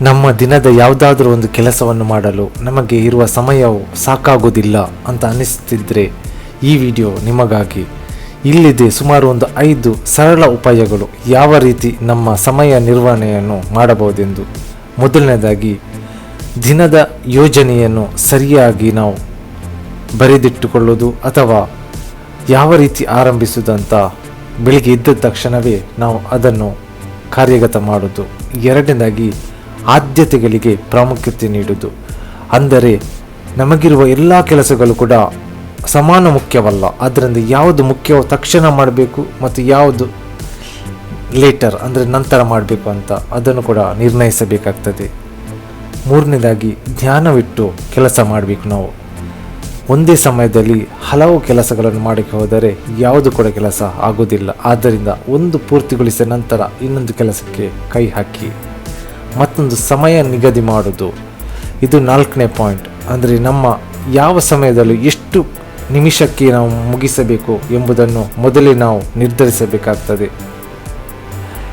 ನಮ್ಮ ದಿನದ ಯಾವುದಾದ್ರೂ ಒಂದು ಕೆಲಸವನ್ನು ಮಾಡಲು ನಮಗೆ ಇರುವ ಸಮಯವು ಸಾಕಾಗೋದಿಲ್ಲ ಅಂತ ಅನಿಸ್ತಿದ್ರೆ ಈ ವಿಡಿಯೋ ನಿಮಗಾಗಿ. ಇಲ್ಲಿದೆ ಸುಮಾರು ಒಂದು ಐದು ಸರಳ ಉಪಾಯಗಳು ಯಾವ ರೀತಿ ನಮ್ಮ ಸಮಯ ನಿರ್ವಹಣೆಯನ್ನು ಮಾಡಬಹುದೆಂದು. ಮೊದಲನೇದಾಗಿ, ದಿನದ ಯೋಜನೆಯನ್ನು ಸರಿಯಾಗಿ ನಾವು ಬರೆದಿಟ್ಟುಕೊಳ್ಳೋದು ಅಥವಾ ಯಾವ ರೀತಿ ಆರಂಭಿಸುವುದಂತ ಬೆಳಿಗ್ಗೆ ಇದ್ದ ತಕ್ಷಣವೇ ನಾವು ಅದನ್ನು ಕಾರ್ಯಗತ ಮಾಡೋದು ಎರಡನೇದಾಗಿ ಆದ್ಯತೆಗಳಿಗೆ ಪ್ರಾಮುಖ್ಯತೆ ನೀಡುವುದು ಅಂದರೆ ನಮಗಿರುವ ಎಲ್ಲ ಕೆಲಸಗಳು ಕೂಡ ಸಮಾನ ಮುಖ್ಯವಲ್ಲ. ಅದರಿಂದ ಯಾವುದು ಮುಖ್ಯವೋ ತಕ್ಷಣ ಮಾಡಬೇಕು ಮತ್ತು ಯಾವುದು ಲೇಟರ್ ಅಂದರೆ ನಂತರ ಮಾಡಬೇಕು ಅಂತ ಅದನ್ನು ಕೂಡ ನಿರ್ಣಯಿಸಬೇಕಾಗ್ತದೆ. ಮೂರನೇದಾಗಿ ಧ್ಯಾನವಿಟ್ಟು ಕೆಲಸ ಮಾಡಬೇಕು ನಾವು. ಒಂದೇ ಸಮಯದಲ್ಲಿ ಹಲವು ಕೆಲಸಗಳನ್ನು ಮಾಡಕ್ಕೆ ಹೋದರೆ ಯಾವುದು ಕೂಡ ಕೆಲಸ ಆಗುವುದಿಲ್ಲ. ಆದ್ದರಿಂದ ಒಂದು ಪೂರ್ತಿಗೊಳಿಸಿದ ನಂತರ ಇನ್ನೊಂದು ಕೆಲಸಕ್ಕೆ ಕೈ ಹಾಕಿ. ಮತ್ತೊಂದು ಸಮಯ ನಿಗದಿ ಮಾಡೋದು. ಇದು ನಾಲ್ಕನೇ ಪಾಯಿಂಟ್. ಅಂದರೆ ನಮ್ಮ ಯಾವ ಸಮಯದಲ್ಲಿ ಎಷ್ಟು ನಿಮಿಷಕ್ಕೆ ನಾವು ಮುಗಿಸಬೇಕು ಎಂಬುದನ್ನು ಮೊದಲೇ ನಾವು ನಿರ್ಧರಿಸಬೇಕಾಗ್ತದೆ.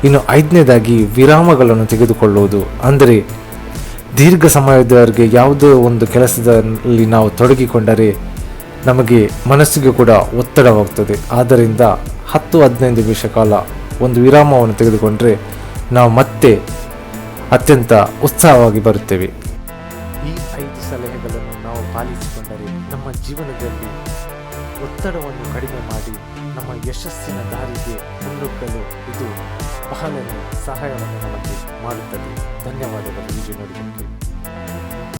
ಇನ್ನು ಐದನೇದಾಗಿ ವಿರಾಮಗಳನ್ನು ತೆಗೆದುಕೊಳ್ಳುವುದು. ಅಂದರೆ ದೀರ್ಘ ಸಮಯದವರೆಗೆ ಯಾವುದೇ ಒಂದು ಕೆಲಸದಲ್ಲಿ ನಾವು ತೊಡಗಿಕೊಂಡರೆ ನಮಗೆ ಮನಸ್ಸಿಗೆ ಕೂಡ ಒತ್ತಡವಾಗ್ತದೆ. ಆದ್ದರಿಂದ ಹತ್ತು ಹದಿನೈದು ನಿಮಿಷ ಕಾಲ ಒಂದು ವಿರಾಮವನ್ನು ತೆಗೆದುಕೊಂಡರೆ ನಾವು ಮತ್ತೆ ಅತ್ಯಂತ ಉತ್ಸಾಹವಾಗಿ ಬರುತ್ತೇವೆ. ಈ ಐದು ಸಲಹೆಗಳನ್ನು ನಾವು ಪಾಲಿಸಿಕೊಂಡರೆ ನಮ್ಮ ಜೀವನದಲ್ಲಿ ಒತ್ತಡವನ್ನು ಕಡಿಮೆ ಮಾಡಿ ನಮ್ಮ ಯಶಸ್ಸಿನ ದಾರಿಗೆ ಮುನ್ನುಗ್ಗಲು ಇದು ಬಹಳ ಸಹಾಯವನ್ನು ನಮಗೆ ಮಾಡುತ್ತದೆ. ಧನ್ಯವಾದಗಳು. ನೋಡಿದ್ದಕ್ಕೆ.